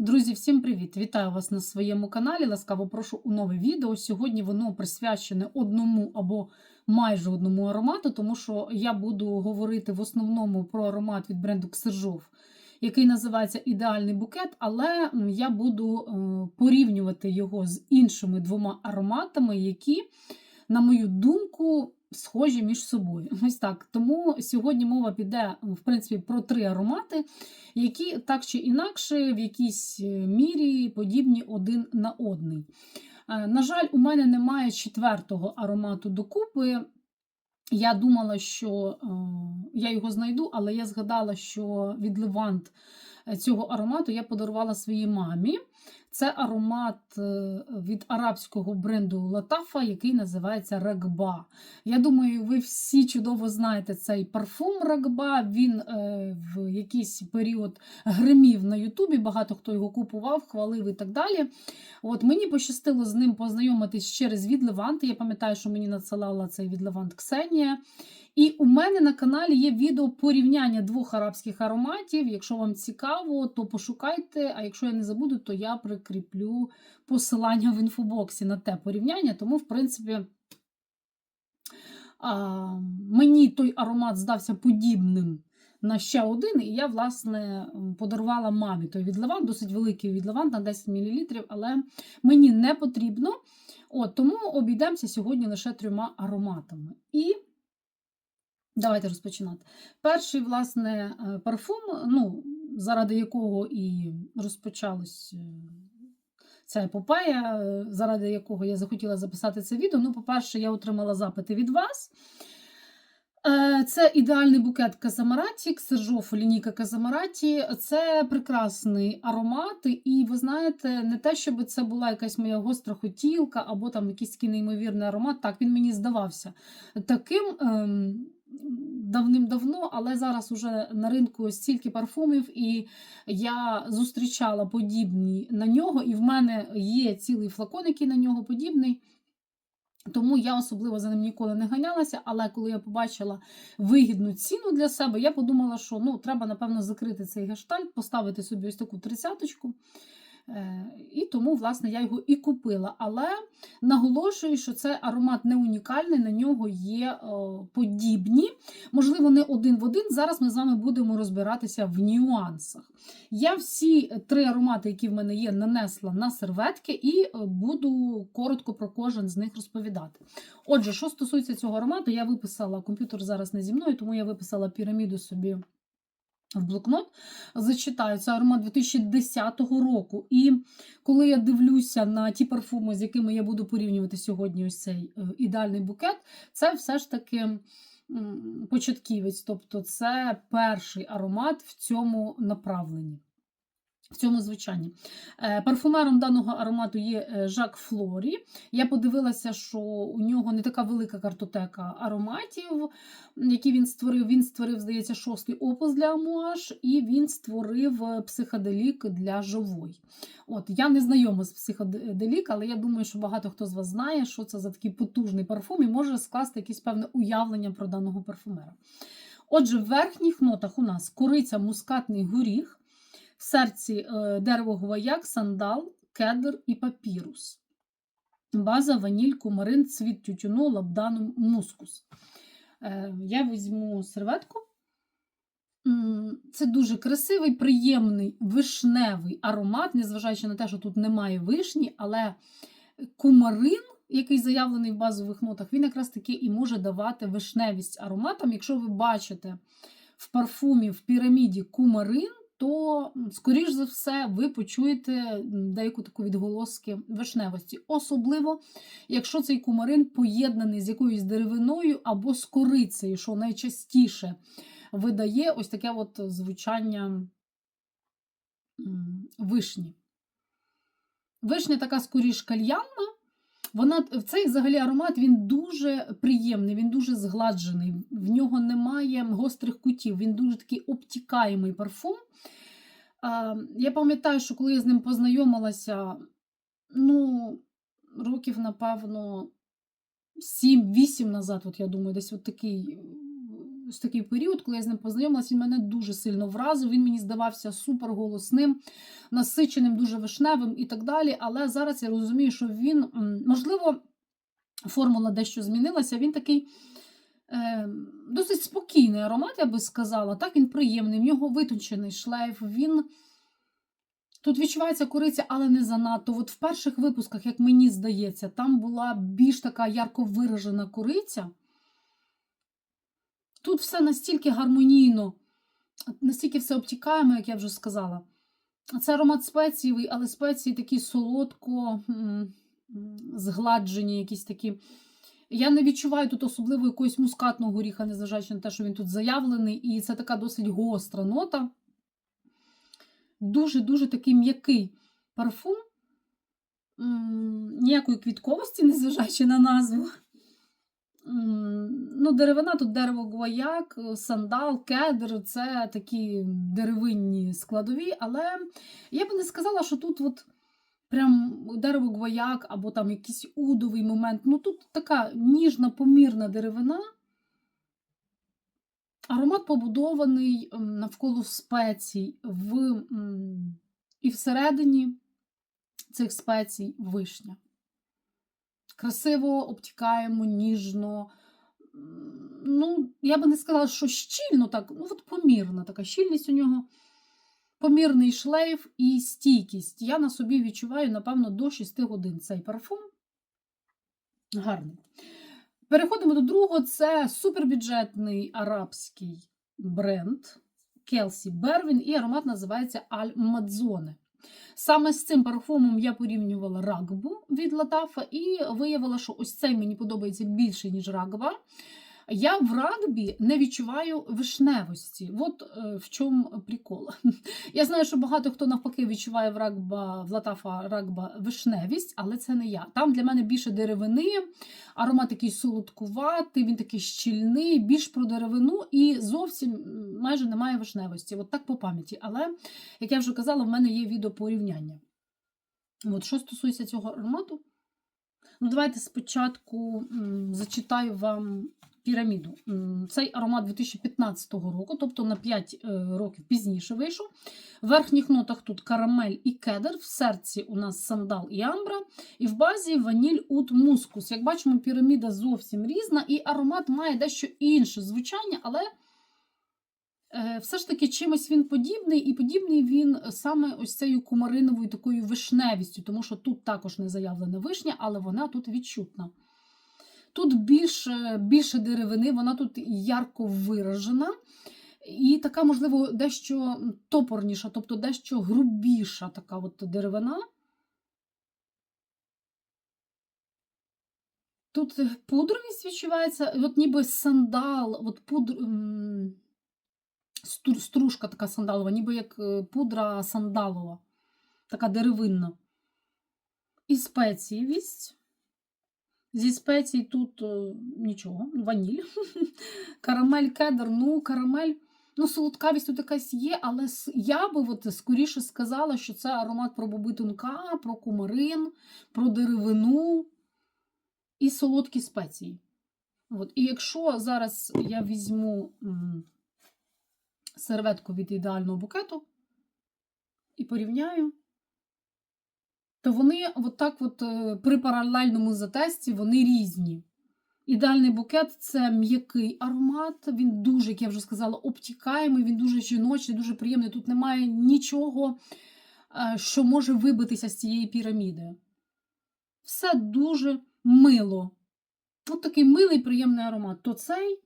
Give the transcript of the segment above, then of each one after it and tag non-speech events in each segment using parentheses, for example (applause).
Друзі, всім привіт! Вітаю вас на своєму каналі. Ласкаво прошу у нове відео. Сьогодні воно присвячене одному або майже одному аромату, тому що я буду говорити в основному про аромат від бренду Ксержов, який називається Ідеальний букет, але я буду е, порівнювати його з іншими двома ароматами, які, на мою думку, схожі між собою. (laughs) Ось так. Тому сьогодні мова піде в принципі про три аромати які так чи інакше в якійсь е, мірі подібні один на одний. Е, На жаль, у мене немає четвертого аромату докупи. Я думала, що е, я його знайду, але я згадала, що від Левант цього аромату я подарувала своїй мамі. Це аромат е, від арабського бренду Латафа, який називається Рагба. Я думаю, ви всі чудово знаєте цей парфум Рагба. Він е, в якийсь період гримів на Ютубі. Багато хто його купував, хвалив і так далі. От Мені пощастило з ним познайомитись через від Левант. Я пам'ятаю, що мені надсилала цей від Левант Ксенія. І у мене на каналі є відео порівняння двох арабських ароматів. Якщо вам цікаво, то пошукайте. А якщо я не забуду, то я прикріплю посилання в інфобоксі на те порівняння. Тому, в принципі, а, мені той аромат здався подібним на ще один, і я, власне, подарувала мамі той від досить великий від на 10 мл, але мені не потрібно. От, Тому обійдемося сьогодні лише трьома ароматами. І давайте розпочинати. Перший, власне, е, парфум, ну, заради якого і розпочалось. е, Ця епопея, е, заради якого я захотіла записати це відео. Ну, по-перше, я отримала запити від вас. Це ідеальний букет Казамараті, Ксержоф, лінійка Казамараті. Це прекрасний аромат, і ви знаєте, не те, щоб це була якась моя гостра хотілка або там якийсь такий неймовірний аромат. Так, він мені здавався таким. ем, Давним-давно, але зараз уже на ринку стільки парфумів, і я зустрічала подібні на нього, і в мене є цілий флакон, який на нього подібний. Тому я особливо за ним ніколи не ганялася, але коли я побачила вигідну ціну для себе, я подумала, що ну, треба, напевно, закрити цей гештальт, поставити собі ось таку тридцяточку. Е, І тому, власне, я його і купила. Але наголошую, що це аромат не унікальний, на нього є подібні, можливо, не один в один. Зараз ми з вами будемо розбиратися в нюансах. Я всі три аромати, які в мене є, нанесла на серветки, і е, буду коротко про кожен з них розповідати. Отже, що стосується цього аромату, я виписала комп'ютер зараз не зі мною, тому я виписала піраміду собі. В блокнот зачитаю це аромат 2010 року. І коли я дивлюся на ті парфуми, з якими я буду порівнювати сьогодні, ось цей е, ідеальний букет, це все ж таки початківець, тобто це перший аромат в цьому направленні. В цьому звучанні. Е, Парфумером даного аромату є е, Жак Флорі. Я подивилася, що у нього не така велика картотека ароматів, які він створив. Він створив, здається, шостий опус для Амуаш, і він створив е, психоделік для Жовой. От, Я не знайома з психоделік, але я думаю, що багато хто з вас знає, що це за такий потужний парфум і може скласти якесь певне уявлення про даного парфумера. Отже, в верхніх нотах у нас кориця, мускатний горіх. В серці е, дерево гвояк, сандал, кедр і папірус. База, ваніль, кумарин, цвіт тютюну, лабдану, мускус. Е, Я візьму серветку. Це дуже красивий, приємний вишневий аромат, незважаючи на те, що тут немає вишні, але кумарин, який заявлений в базових нотах, він якраз таки і може давати вишневість ароматам. Якщо ви бачите в парфумі в піраміді кумарин, то, скоріш за все, ви почуєте деяку таку відголоски вишневості. Особливо, якщо цей кумарин поєднаний з якоюсь деревиною або з корицею, що найчастіше видає ось таке от звучання вишні. Вишня така скоріш кальянна. Вона цей взагалі аромат він дуже приємний, він дуже згладжений, в нього немає гострих кутів, він дуже такий обтікаємий парфум. Я пам'ятаю, що коли я з ним познайомилася, ну, років, напевно, 7-8 назад, от я думаю, десь от такий ось такий період, коли я з ним познайомилася, він мене дуже сильно вразив. Він мені здавався суперголосним, насиченим, дуже вишневим і так далі. Але зараз я розумію, що він, можливо, формула дещо змінилася. Він такий. Е, досить спокійний аромат, я би сказала. Так, він приємний, в нього витончений шлейф. Він тут відчувається кориця, але не занадто. От в перших випусках, як мені здається, там була більш така ярко виражена кориця. Тут все настільки гармонійно, настільки все обтікаємо, як я вже сказала. Це аромат спецієвий, але спеції такі солодко згладжені, якісь такі. Я не відчуваю тут особливо якогось мускатного горіха, незважаючи на те, що він тут заявлений, і це така досить гостра нота. Дуже-дуже такий м'який парфум. Ніякої квітковості, (laughs) незважаючи на назву. Ну, деревина тут дерево гвояк, сандал, кедр це такі деревинні складові, але я би не сказала, що тут от прям дерево гвояк або там якийсь удовий момент. Ну тут така ніжна, помірна деревина. Аромат побудований навколо спецій в, і всередині цих спецій вишня. Красиво обтікаємо, ніжно. Ну, я би не сказала, що щільно так, ну от помірна така щільність у нього, помірний шлейф і стійкість. Я на собі відчуваю, напевно, до 6 годин цей парфум. Гарний. Переходимо до другого. Це супербюджетний арабський бренд Келсі Бервін, і аромат називається Аль Мадзоне. Саме з цим парфумом я порівнювала рагбу від Латафа і виявила, що ось цей мені подобається більше, ніж рагба. Я в рагбі не відчуваю вишневості. От е, в чому прикол. (laughs) Я знаю, що багато хто навпаки відчуває в рагба, в Латафа рагба вишневість, але це не я. Там для мене більше деревини, аромат такий солодкуватий, він такий щільний, більш про деревину і зовсім майже немає вишневості. От так по пам'яті. Але, як я вже казала, в мене є відео порівняння. От, що стосується цього аромату, ну давайте спочатку зачитаю вам піраміду. Цей аромат 2015 року, тобто на 5 е, років пізніше вийшов. В верхніх нотах тут карамель і кедр, в серці у нас сандал і амбра, і в базі ваніль ут мускус. Як бачимо, піраміда зовсім різна, і аромат має дещо інше звучання, але е, все ж таки чимось він подібний, і подібний він саме ось цією кумариновою такою вишневістю, тому що тут також не заявлена вишня, але вона тут відчутна. Тут більше, більше деревини, вона тут ярко виражена. І така, можливо, дещо топорніша, тобто дещо грубіша така от деревина. Тут пудровість відчувається, от ніби сандал, от пудр... стружка така сандалова, ніби як е, пудра сандалова, така деревинна. І спецієвість. Зі спецій тут е, нічого, ваніль. (laughs) Карамель, кедр, ну, карамель. Ну, солодкавість тут якась є, але я би от скоріше сказала, що це аромат про боби тунка, про кумарин, про деревину і солодкі спеції. От. І якщо зараз я візьму серветку від ідеального букету і порівняю, то вони от так от е, при паралельному затесті вони різні. Ідеальний букет це м'який аромат, він дуже, як я вже сказала, обтікаємий, він дуже жіночий, дуже приємний. Тут немає нічого, е, що може вибитися з цієї піраміди. Все дуже мило. От такий милий, приємний аромат. То цей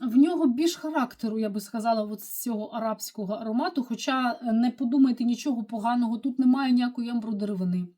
в нього більш характеру, я би сказала, от з цього арабського аромату. Хоча е, не подумайте нічого поганого, тут немає ніякої амбродеревини,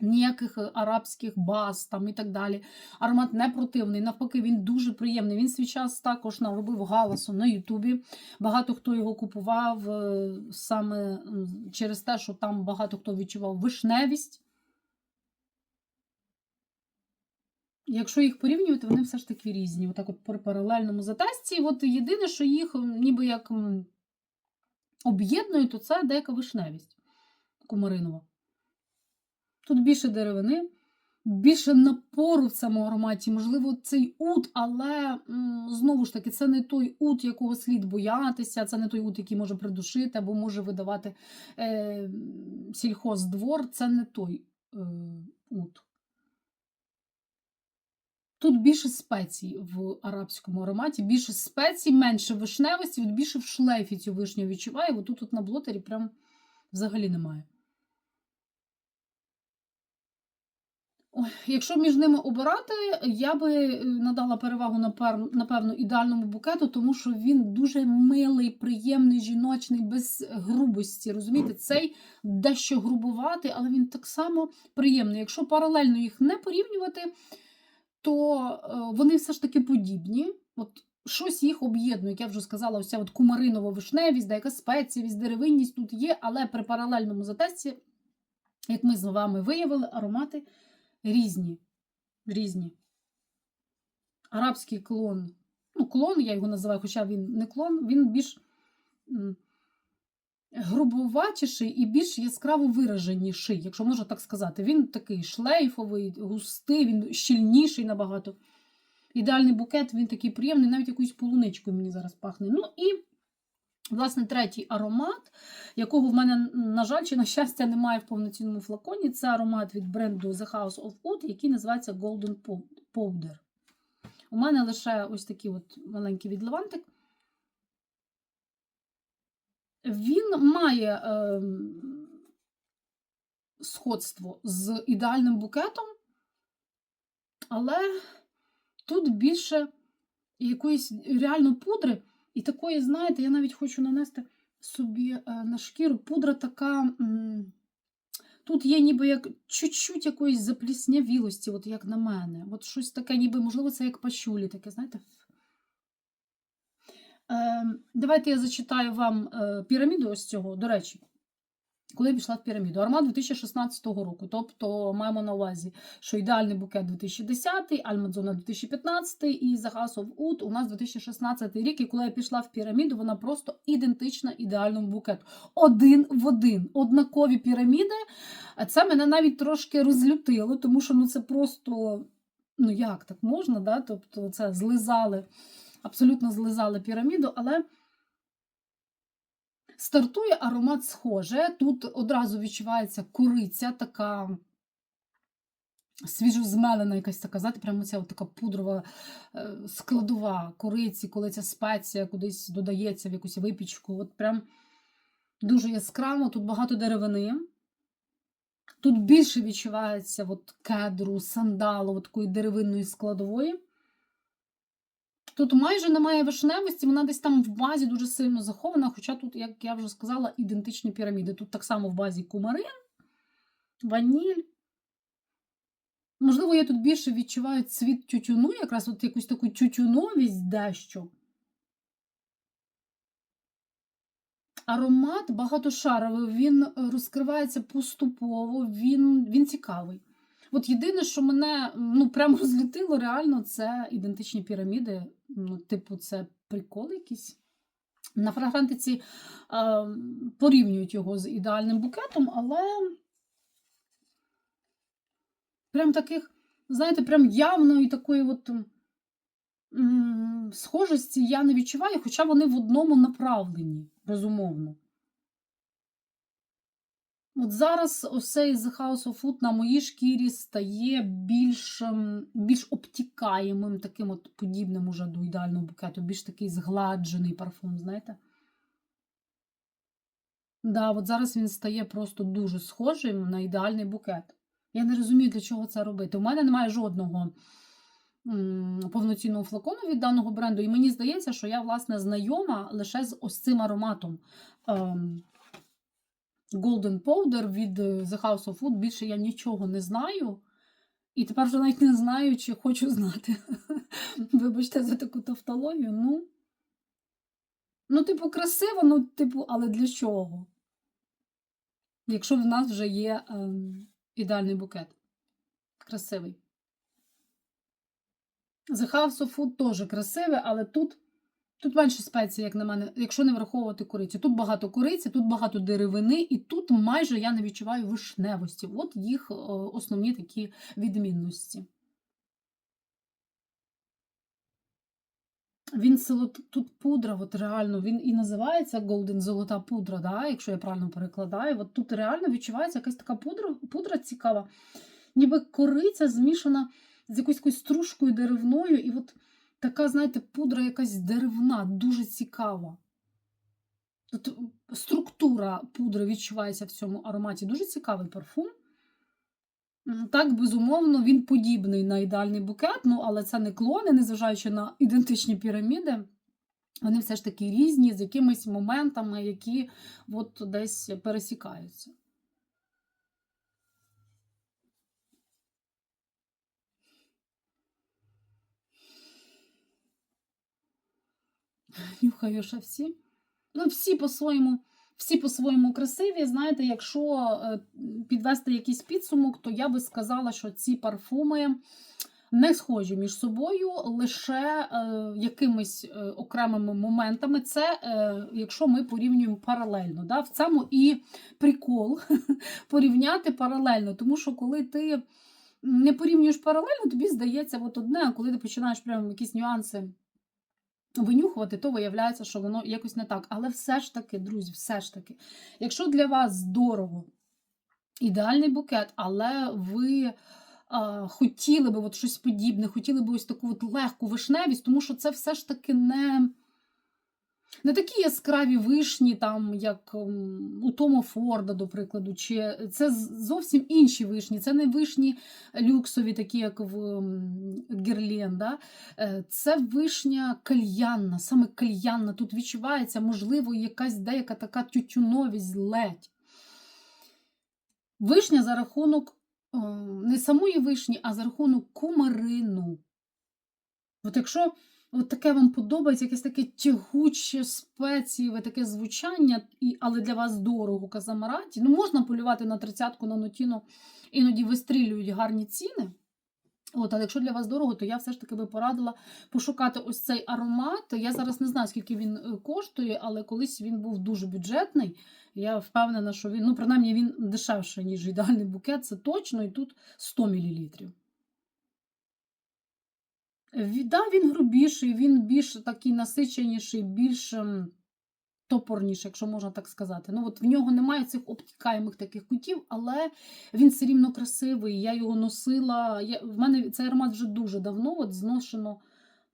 ніяких е, арабських баз там і так далі. Аромат не противний, навпаки, він дуже приємний. Він свій час також наробив галасу на Ютубі. Багато хто його купував е, саме через те, що там багато хто відчував вишневість. Якщо їх порівнювати, вони все ж таки різні. Отак от при паралельному затесті. От єдине, що їх ніби як об'єднує, то це деяка вишневість кумаринова. Тут більше деревини, більше напору в цьому ароматі. Можливо, цей ут, але знову ж таки, це не той ут, якого слід боятися, це не той ут, який може придушити або може видавати е, сільхоздвор. Це не той е, ут. Тут більше спецій в арабському ароматі, більше спецій, менше вишневості, от більше в шлейфі цю вишню відчуваю. От тут, на блотері прям взагалі немає. Ой, якщо між ними обирати, я би е, надала перевагу напевно ідеальному букету, тому що він дуже милий, приємний, жіночний, без грубості. Розумієте, цей дещо грубуватий, але він так само приємний. Якщо паралельно їх не порівнювати, то е, вони все ж таки подібні. От щось їх об'єднує, як я вже сказала, ось ця от кумаринова вишневість, деяка спеціїсть, деревинність тут є, але при паралельному затесті, як ми з вами виявили, аромати різні. різні. Арабський клон. Ну, клон, я його називаю, хоча він не клон, він більш грубоватіший і більш яскраво вираженіший, якщо можна так сказати. Він такий шлейфовий, густий, він щільніший набагато. Ідеальний букет, він такий приємний, навіть якоюсь полуничкою мені зараз пахне. Ну і, власне, третій аромат, якого в мене, на жаль, чи на щастя, немає в повноцінному флаконі. Це аромат від бренду The House of Oud, який називається Golden Powder. У мене лише ось такий от маленький відливантик. Він має е, сходство з ідеальним букетом, але тут більше якоїсь реально пудри, і такої, знаєте, я навіть хочу нанести собі е, на шкіру. Пудра така. Тут є ніби як чуть-чуть якоїсь запліснявілості, от як на мене. От щось таке, ніби, можливо, це як пащулі, таке, знаєте. Е, давайте я зачитаю вам е, піраміду ось цього. До речі, коли я пішла в піраміду, аромат 2016 року. Тобто маємо на увазі, що ідеальний букет 2010, Альмадзона 2015 і House of у нас 2016 рік. І коли я пішла в піраміду, вона просто ідентична ідеальному букету. Один в один. Однакові піраміди. Це мене навіть трошки розлютило, тому що ну це просто. Ну як так можна? да? Тобто це злизали, абсолютно злизали піраміду, але. Стартує аромат схоже. Тут одразу відчувається куриця, така свіжозмелена, якась така, знаєте, прямо ця така пудрова е, складова кориці, коли ця спеція кудись додається в якусь випічку. От прям дуже яскраво, тут багато деревини. Тут більше відчувається от кедру, сандалу, от такої деревинної складової. Тут майже немає вишневості, вона десь там в базі дуже сильно захована, хоча тут, як я вже сказала, ідентичні піраміди. Тут так само в базі кумарин, ваніль. Можливо, я тут більше відчуваю цвіт тютюну, якраз от якусь таку тютюновість дещо. Аромат багатошаровий, він розкривається поступово, він, він цікавий. От єдине, що мене ну, прямо (laughs) розлютило, реально, це ідентичні піраміди. Ну, типу, це прикол якийсь. На фрагрантиці е, порівнюють його з ідеальним букетом, але прям таких, знаєте, прям явної такої от схожості я не відчуваю, хоча вони в одному направленні, безумовно. От зараз осей The House of Food на моїй шкірі стає більш, ем, більш обтікаємим, таким от подібним уже до ідеального букету, більш такий згладжений парфум, знаєте? Да, от зараз він стає просто дуже схожим на ідеальний букет. Я не розумію, для чого це робити. У мене немає жодного повноцінного флакону від даного бренду, і мені здається, що я, власне, знайома лише з ось цим ароматом. Ем, Golden Powder від е, The House of Food. Більше я нічого не знаю. І тепер вже навіть не знаю, чи хочу знати. (laughs) Вибачте за таку тавтологію. Ну, ну, типу, красиво, ну, типу, але для чого? Якщо в нас вже є ем, ідеальний букет. Красивий. The House of Food теж красивий, але тут Тут менше спецій, як на мене, якщо не враховувати корицю. Тут багато кориці, тут багато деревини, і тут майже я не відчуваю вишневості. От їх е, основні такі відмінності. Він тут пудра, от реально він і називається Golden золота пудра, да, якщо я правильно перекладаю. От тут реально відчувається якась така пудра, пудра цікава, ніби кориця змішана з якоюсь такою стружкою деревною, і от така, знаєте, пудра якась деревна, дуже цікава. Тут структура пудри відчувається в цьому ароматі. Дуже цікавий парфум. Так, безумовно, він подібний на ідеальний букет, ну, але це не клони, незважаючи на ідентичні піраміди. Вони все ж таки різні, з якимись моментами, які от десь пересікаються. Нюхаю ще всі. Ну, всі по-своєму, всі по-своєму красиві. Знаєте, якщо е, підвести якийсь підсумок, то я би сказала, що ці парфуми не схожі між собою, лише е, якимись е, окремими моментами. Це якщо ми порівнюємо паралельно. Да? В цьому і прикол (laughs) порівняти паралельно, тому що коли ти не порівнюєш паралельно, тобі здається от одне, а коли ти починаєш прямо якісь нюанси винюхувати, то виявляється, що воно якось не так. Але все ж таки, друзі, все ж таки, якщо для вас здорово, ідеальний букет, але ви хотіли би от щось подібне, хотіли би ось таку от легку вишневість, тому що це все ж таки не. Не такі яскраві вишні, там, як у Тома Форда, до прикладу, чи це зовсім інші вишні. Це не вишні люксові, такі як в м, Герлен. Да? Е, Це вишня кальянна, саме кальянна. Тут відчувається, можливо, якась деяка така тютюновість ледь. Вишня за рахунок е, не самої вишні, а за рахунок кумарину. От якщо от таке вам подобається, якесь таке тягуче, спецієве таке звучання, і, але для вас дорого казамараті, ну можна полювати на тридцятку на нотіно, іноді вистрілюють гарні ціни. От, але якщо для вас дорого, то я все ж таки би порадила пошукати ось цей аромат. Я зараз не знаю, скільки він е, коштує, але колись він був дуже бюджетний. Я впевнена, що він, ну, принаймні, він дешевший, ніж ідеальний букет, це точно, і тут 100 мл. Да, він грубіший, він більш такий насиченіший, більш ем, топорніший, якщо можна так сказати. Ну, от в нього немає цих обтікаємих таких кутів, але він все рівно красивий. Я його носила. Я, в мене цей аромат вже дуже давно, от зношено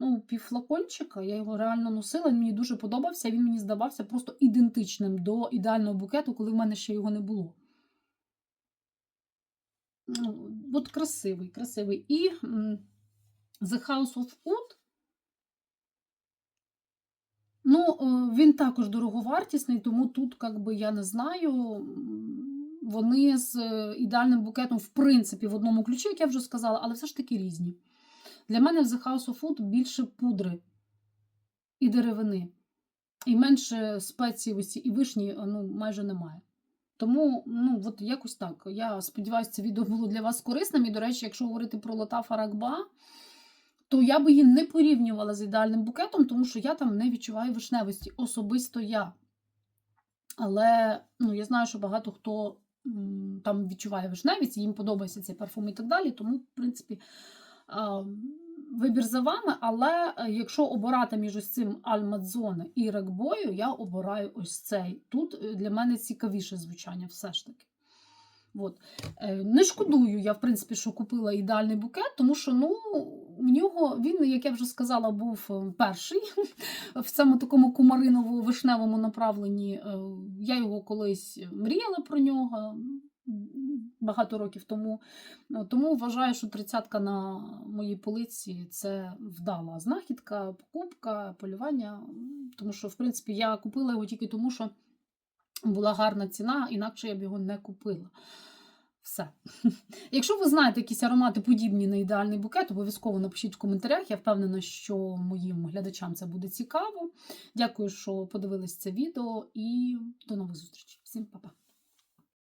ну, півфлакончика. Я його реально носила, він мені дуже подобався. Він мені здавався просто ідентичним до ідеального букету, коли в мене ще його не було. Ну, От красивий, красивий. І The House of Oud. Ну, е, він також дороговартісний, тому тут, як би, я не знаю, вони з е, ідеальним букетом, в принципі, в одному ключі, як я вже сказала, але все ж таки різні. Для мене в The House of Oud більше пудри і деревини, і менше спецій ці, і вишні е, ну, майже немає. Тому, ну, от якось так. Я сподіваюся, це відео було для вас корисним. І, до речі, якщо говорити про лота Фаракба, то я би її не порівнювала з ідеальним букетом, тому що я там не відчуваю вишневості. Особисто я. Але ну, я знаю, що багато хто там відчуває вишневість, їм подобається цей парфум і так далі. Тому, в принципі, вибір за вами. Але е, якщо обирати між ось цим Альмадзоне і Рекбою, я обираю ось цей. Тут е, для мене цікавіше звучання, все ж таки. От. Е, Не шкодую я, в принципі, що купила ідеальний букет, тому що ну, в нього він, як я вже сказала, був е, перший (laughs) в цьому такому кумариново-вишневому направленні. Е, Я його колись мріяла про нього багато років тому. Тому вважаю, що тридцятка на моїй полиці це вдала знахідка, покупка, полювання. Тому що, в принципі, я купила його тільки тому, що була гарна ціна, інакше я б його не купила. Все. (laughs) Якщо ви знаєте якісь аромати подібні на ідеальний букет, обов'язково напишіть в коментарях. Я впевнена, що моїм глядачам це буде цікаво. Дякую, що подивились це відео, і до нових зустрічей. Всім па-па!